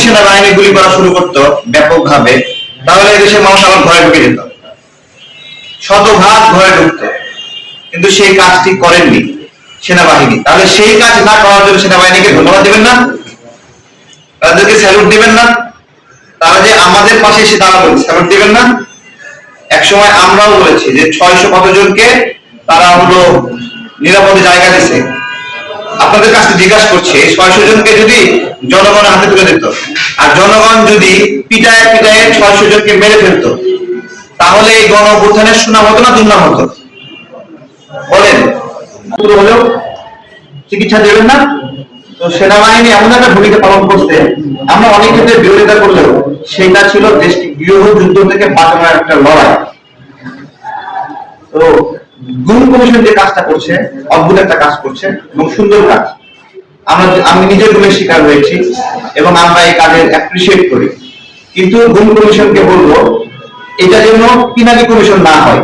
সেনাবাহিনী গুলি করা শুরু করতো ব্যাপকভাবে, তাহলে এদেশের মানুষ আমার ঘরে ঢুকে যেত। শতভাগ ঘরে ঢুকতো। কিন্তু সেই কাজটি করেননি সেনাবাহিনী। তাহলে সেই কাজ না করার জন্য সেনাবাহিনীকে ধন্যবাদ দেবেন না? তাদেরকে স্যালুট দিবেন না? তারা যে আমাদের পাশে এসে দাঁড়াল স্যালুট দিবেন না? একসময় আমরাও বলেছি যে ছয়শো কতজনকে তারা হলো নিরাপদে জায়গা দিছে আপনাদের কাছে জিজ্ঞাসা করছে, ছয়শো জনকে যদি জনগণের হাতে তুলে দিত, আর জনগণ যদি পিটায় পিটায় ছয়শো জনকে মেরে ফেলতো, তাহলে এই গণ অভ্যুত্থানের সুনাম হতো না দুর্নাম হতো? বলেন। হলেও চিকিৎসা দেবেন না? তো সেনাবাহিনী এমন একটা ভূমিকা পালন করছে, আমরা অনেক ক্ষেত্রে বিরোধিতা করলেও সেটা ছিল দেশকে গৃহ যুদ্ধ থেকে বাঁচানোর একটা লড়াই। তো গুম কমিশন যে কাজটা করছে, অদ্ভুত একটা কাজ করছে এবং সুন্দর কাজ। আমরা আমি গুমের শিকার হয়েছি এবং আমরা এই কাজের অ্যাপ্রিসিয়েট করি। কিন্তু গুম কমিশনকে বলব, এটা যেন কমিশন না হয়।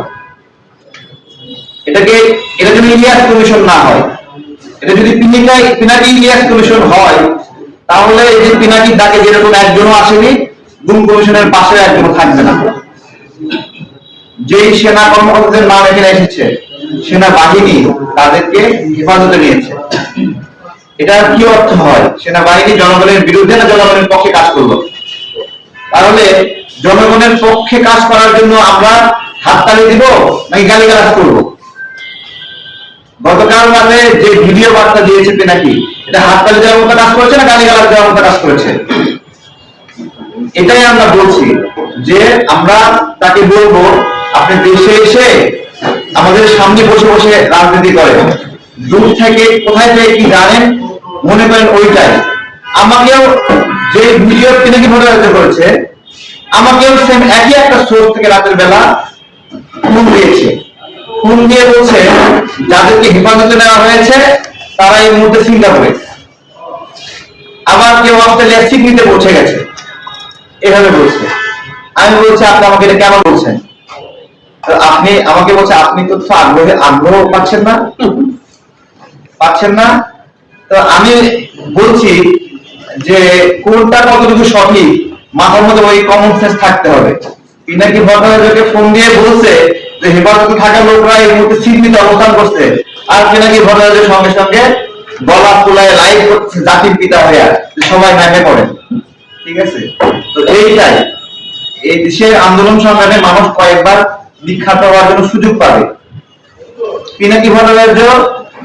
এটাকে এটা যেন ইলিয়াস কমিশন না হয়। এটা যদি পিনাকি ইলিয়াস কমিশন হয়, তাহলে এই যে পিনাকির যেরকম একজনও আসেনি গুম কমিশনের পাশে একজনও থাকবে না। যেই সেনা কর্মকর্তাদের নাম এখানে এসেছে, সেনাবাহিনী তাদেরকে হেফাজতে নিয়েছে। এটা কি অর্থ হয়? সেনাবাহিনী জনগণের বিরুদ্ধে না জনগণের পক্ষে কাজ করল? তাহলে জনগণের পক্ষে কাজ করার জন্য আমরা হাততালি দিব নাকি গালিগালাজ করব? গতকাল রাতে যে ভিডিও বার্তা দিয়েছে নাকি এটা হাততালি দেওয়ার মতো কাজ করেছে না গালিগালাজ দেওয়ার মতো কাজ করেছে? এটাই আমরা বলছি যে আমরা তাকে বলব আপনি দেশে এসে আমাদের সামনে বসে বসে রাজনীতি করেন। দূর থেকে কোথায় থেকে কি জানেন, মনে করেন ওইটাই। আমাকেও যে ভিডিও তিনি কি মনোরঞ্জন করেছে, আমাকেও সেম একই একটা সোর্স থেকে রাতের বেলা ফোন দিয়েছে। ফোন দিয়ে বলছে, যাদেরকে হেফাজতে নেওয়া হয়েছে, তারা এই মুহূর্তে সিঙ্গাপুরে আবার কেউ অস্ট্রেলিয়া সিডনিতে পৌঁছে গেছে। এভাবে বলছে। আমি বলছি, আপনি আমাকে এটা কেন বলছেন? আপনি আমাকে বলছে, আপনি তো আগ্রহে, আগ্রহ পাচ্ছেন না? পাচ্ছেন না? তো আমি বলছি যে কোনটা কতটুকু সঠিক? মাথার মধ্যে ওই কমন সেন্স থাকতে হবে। পিনাকি ভট্টাচার্যকে ফোন দিয়ে বলছে যে হেফাজতে থাকা লোকরা এই মুহূর্তে সিডনিতে অবস্থান করছে? আর পিনাকি ভট্টাচার্যের সঙ্গে সঙ্গে গলা ফুলায় লাইভ করছে জাতির পিতা হয়ে সবাই নামে পড়েন ঠিক আছে? তো এইটাই। এই দেশের আন্দোলন সংগ্রামে মানুষ কয়েকবার বিখ্যাত হওয়ার জন্য সুযোগ পাবে। পিনাকি ভট্টাচার্য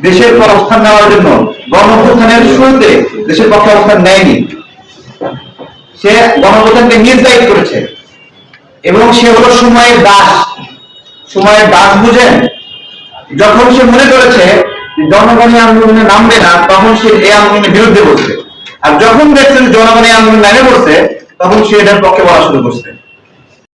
দেশের পর অবস্থান নেওয়ার জন্য গণঅভ্যুত্থানের শুরুতে দেশের পক্ষে অবস্থান নেয়নি। সে গণঅভ্যুত্থানকে নির্দায়িত করেছে। এবং সে হলো সময়ের দাস। সময়ের দাস বুঝেন। যখন সে মনে করেছে যে জনগণের আন্দোলনে নামবে না, তখন সে এই আন্দোলনের বিরুদ্ধে বলছে আর যখন দেখছে যে জনগণের আন্দোলন নামে পড়ছে তখন সে এটার পক্ষে বলা শুরু করছে।